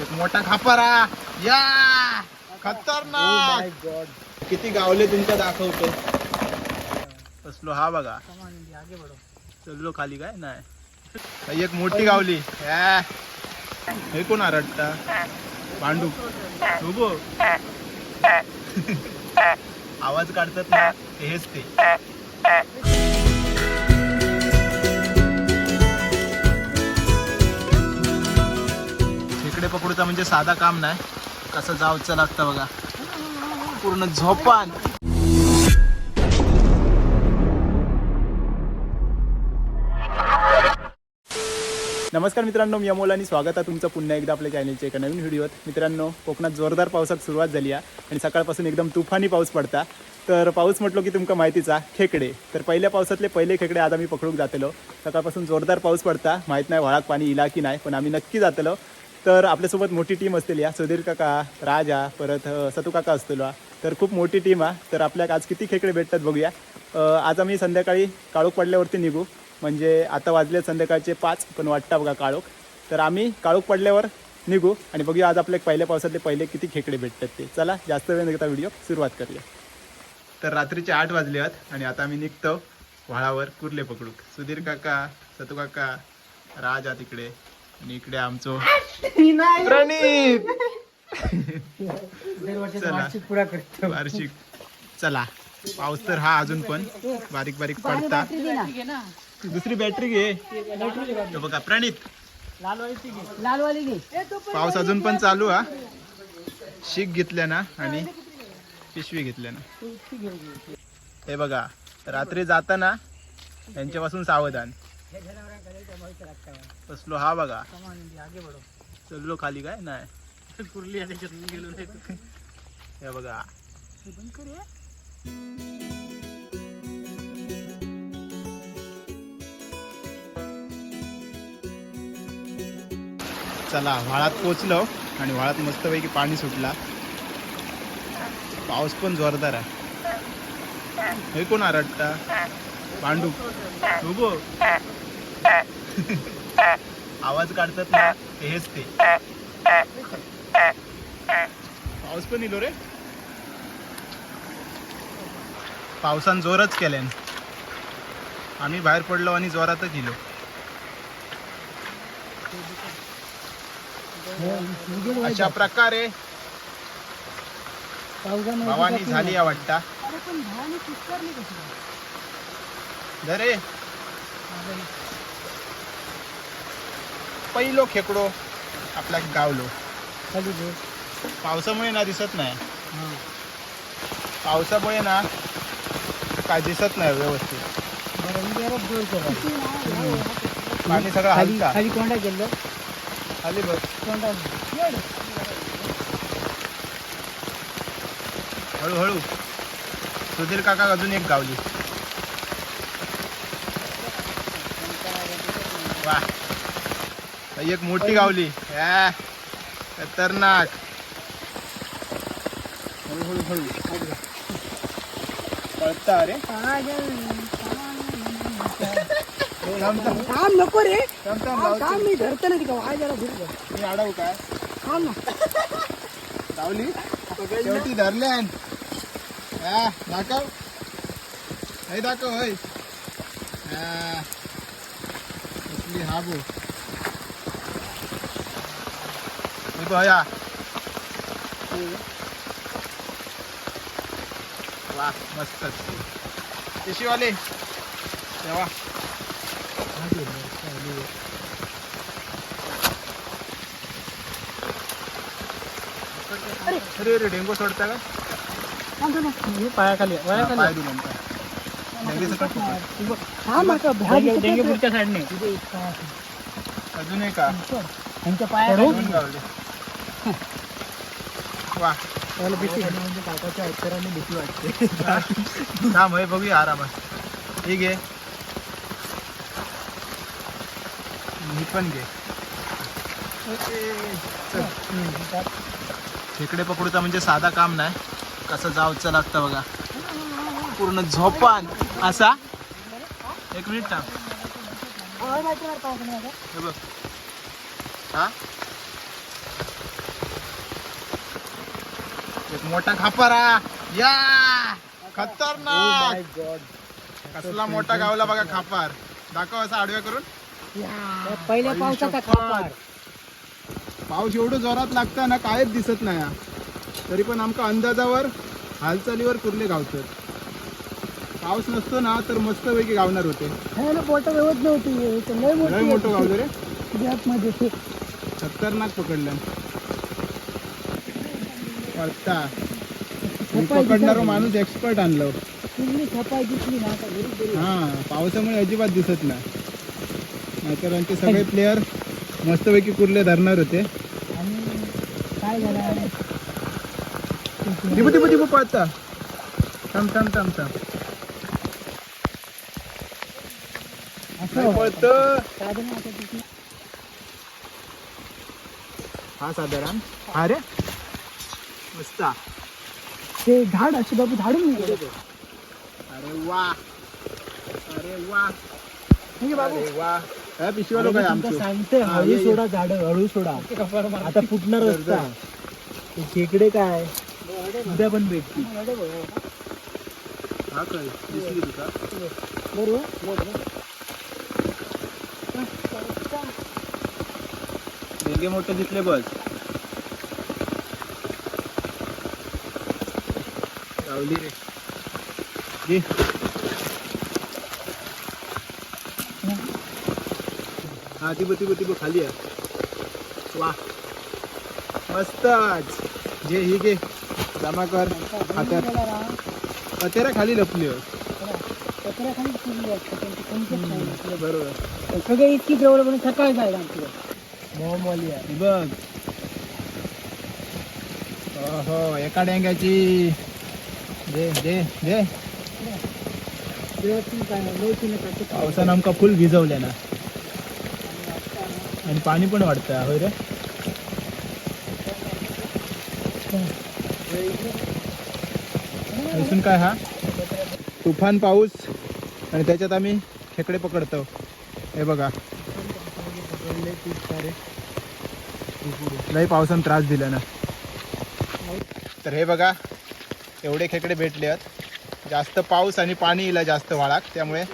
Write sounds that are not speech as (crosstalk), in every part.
एक मोठा खापारा. या! खतरनाक! किती गावले तुमच्या दाखवतो. असलो हा बघा. चललो खाली काय? नाही. एक मोठी गावली. हे कोण रट्टा? भांडू उभो (laughs) आवाज काढतात ना हेच ते. खेकडे पकडूचा म्हणजे साधा काम नाही. कसं जावचं लागतं बघा. पूर्ण झोपान. नमस्कार मित्रांनो मी अमोल आणि स्वागत आहे तुमचं पुन्हा एकदा आपल्या चॅनलच्या एका नवीन व्हिडिओत मित्रांनो कोकणात जोरदार पावसात सुरुवात झाली आहे आणि सकाळपासून एकदम तुफानी पाऊस पडता. तर पाऊस म्हटलो की तुमका माहितीचा खेकडे. तर पहिल्या पावसातले पहिले खेकडे आज आम्ही पकडूक जातलो. सकाळपासून जोरदार पाऊस पडता. माहीत नाही व्हाळाक पाणी इला की नाही पण आम्ही नक्की जातलो. तर आपल्यासोबत मोठी टीम असतील या. सुधीर काका राजा परत सतू काका असतील तर खूप मोठी टीम आहे. तर आपल्याक आज किती खेकडे भेटतात बघूया. आज आम्ही संध्याकाळी काळोख पडल्यावरती निघू. म्हणजे आता वाजले संध्याकाळचे पाच पण वाटता बघा काळोख. तर आम्ही काळोख पडल्यावर निघू आणि बघूया आज आपल्या पहिल्या पावसातले पहिले किती खेकडे भेटतात ते. चला जास्त वेळ निघता व्हिडिओ सुरुवात करूया. तर रात्रीचे आठ वाजले आहेत आणि आता आम्ही निघतो व्हाळावर कुर्ले पकडूक सुधीर काका सतू काका राजा तिकडे. आणि इकडे आमचो प्रणीत! चला. पुरा करतो वार्षिक. चला. पाऊस तर हा अजून पण. बारीक बारीक पडता. दुसरी बॅटरी घे. तो बघा प्रणित. लालवाली घे. पाऊस अजून पण चालू हा. शीख घेतल्या ना आणि पिशवी घेतल्या ना. हे बघा रात्री जाताना यांच्यापासून सावधान. बसलो हा बघा. चललो खाली काय? नाही. कुर्ली गेलो हे बघा. चला व्हाळात पोचलो आणि व्हाळात मस्तपैकी पाणी सुटला. पाऊस पण जोरदार आहे. हे कोण आरडता? पांडू. उभो आवाज काढतात ना हेच ते. पाऊस पण इलो रे. पावसान जोरच केल्यान. आम्ही बाहेर पडलो आणि जोरातच इलो अशा प्रकारे भवानी झाली या वाटता दरे. पहिलो खेकडो आपल्या गावलो. पावसामुळे ना दिसत नाही. पावसामुळे ना काय दिसत नाही व्यवस्थित. पाणी सगळं खाली हलता खाली कोंडा गेलो खाली बघ. कोंडा. हळूहळू. सुधीर काका अजून एक गावली. वा. एक मोठी गावली. या खतरनाक. हळूहळू हळू पळता अरे काम नको रे. काम मी धरतो ना तिकडे वाय जरा फिरतो मी अडवू काय काम ना. लावली शेवटी धरल्यान हा दाखव. हे दाखव होय. हा. हा हे बघा वा मस्तच पिशीवाले तेव्हा अरे अरे डेंगू सोडता का? पायाखाली हा, पाय दिला ना. डेंगू सकट पकड. डेंगे पुढच्या साईडने. अजून एक का? त्यांच्या पाया दोन गावले वा. म्हणजे काकाच्या अक्षराने भीती वाटते. थांब हे बघूया आरामात. ठीक आहे मी पण घे. खेकडे पकडूचा म्हणजे साधा काम नाही. कसं जावचं लागतं बघा. पूर्ण झोपान. असा? एक मिनिट थांब. हे बघ. हा? एक मोठा खापारा. या! खतरनाक! कसला मोठा गावला बघा खापार. दाखव असा आडव्या करून. पहिल्या पावसाचा. खापार. पाऊस एवढं जोरात लागता ना कायच दिसत नाही. तरी पण आमका अंदाजावर हालचालीवर कुर्ले गावतात पाऊस नसतो ना तर मस्तपैकी गावणार होते. बोट नव्हती. लय मोठी मोठं गावलं रे. मध्ये खतरनाक पकडलं. मी खपाय पकडणारा माणूस एक्सपर्ट आणलो. कुठली खपाय दिसली ना आता घरी घरी. हा पावसामुळे अजिबात दिसत नाही. नाहीतर आमचे सगळे प्लेयर मस्तपैकी कुर्ले धरणार होते. आणि काय झालं पळता. थांब थांब थांब थांब. असं पळतं. साधन आता तिथे हा साधारण हा रे. मस्त. ते झाड असे बाबू झाडून गेले. अरे वा. अरे वा. बाबू. अरे वा. काय पिशव्या लोक आहे तुमचं आमचे. सांगते हळू. सोडा झाड हळू सोडा. आता फुटणार जर, रस्ता. ते खेकडे काय? उद्या पण भेटतील. हा काय? दिसली तुका? वेगळे मोठे दिसले बस. गावली रे. हा ती ती ती खाली आहे. वा. मस्तच घे ही घे. जमा कर. हातात. पतेरा खाली लपली हो. बरोबर. सगळे इतकी जवळ पण सकाळी जायला आमची मोहमवाली आहे. बघ. हो एका डेंग्याची. दे दे दे. काय पावसानं आमका फुल भिजवल्या ना. आणि पाणी पण वाढतं होय रे? अजून काय हा? तुफान पाऊस आणि त्याच्यात आम्ही खेकडे पकडतो. हे बघा. पकडले लई पावसानं त्रास दिला ना. तर हे बघा. एवढे खेकडे भेटले आहेत. जास्त पाऊस आणि पाणी येईल जास्त वाळाक त्यामुळे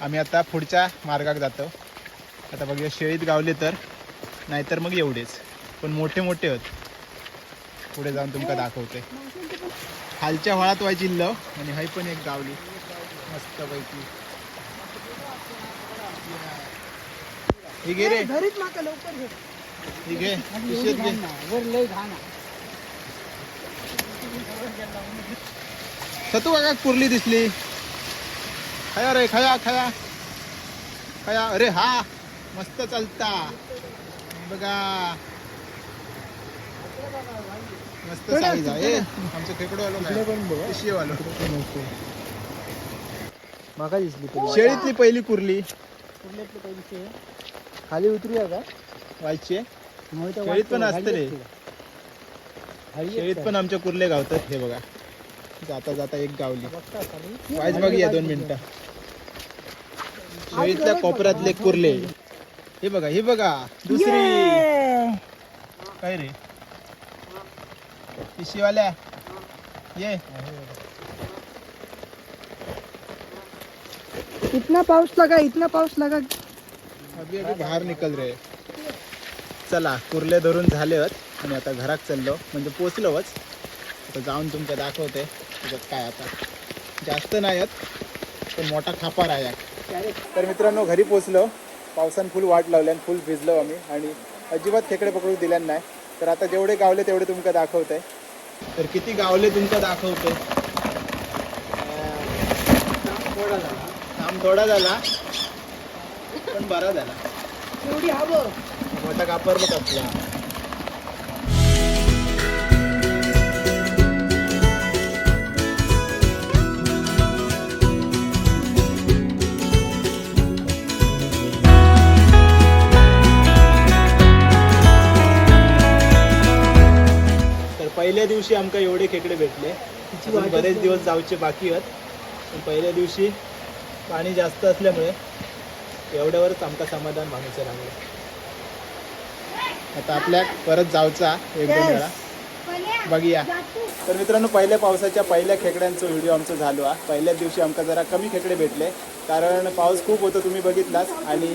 आम्ही आता पुढच्या मार्गाक जातो. आता बघूया शेळीत गावले तर नाहीतर मग एवढेच. पण मोठे मोठे आहेत. पुढे जाऊन तुमका दाखवते. खालच्या व्हाळात व्हायची इल्लं आणि हाय पण एक गावली. मस्तपैकी. ही घे रे. घरीच माका लवकर घे. ही घे आणि पिशवीत एवढी घे घाण नाही. वर लय घाण आहे. सतू काका कुर्ली दिसली. खया रे खया खया. खया. अरे हा मस्त चालता. बघा. मस्त साईज आहे. आमचं खेकडो आलो माका दिसली तुला. शेळीतली पहिली कुर्ली? खाली उतरूया का? व्हायची शेळीत पण असतं रे. शेळीत. पण आमच्या कुर्ले गावतात हे बघा. जाता जाता एक गावली. वाईज बघ या दोन मिनिटं. शेळीतल्या कोपऱ्यातले कुर्ले. हे बघा हे बघा. दुसरी! काय रे? पिशीवाल्या ये. इतना पाऊस लगा इतना पाऊस लगा. अभी अभी बाहेर निकल रे. चला कुर्ले धरून झाले आणि आता घरात चाललो. म्हणजे पोचलोच. आता जाऊन तुमच्या दाखवते त्याच्यात काय आता. जास्त नाही आहेत पण मोठा खापार आहे. तर मित्रांनो घरी पोचलो. पावसानं फुल वाट लावली आणि फुल भिजलो आम्ही. आणि अजिबात खेकडे पकडू दिल्या नाही. तर आता जेवढे गावले तेवढे तुमका दाखवते. तर किती गावले तुमका दाखवते? काम थोडा झाला. पण बरा झाला. मोठा कापर बघ आपला. पहिल्या दिवशी आमका एवढे खेकडे भेटले. अजून बरेच दिवस जाऊचे बाकी आहेत. पण पहिल्या दिवशी पाणी जास्त असल्यामुळे एवढ्यावरच आमका समाधान मानायचं लागलं. आता आपल्या परत जाऊचा एक दोन वेळा. बघूया. तर मित्रांनो पहिल्या पावसाच्या पहिल्या खेकड्यांचा व्हिडिओ आमचा झालो. हा पहिल्याच दिवशी आमका जरा कमी खेकडे भेटले. कारण पाऊस खूप होतो तुम्ही बघितलाच. आणि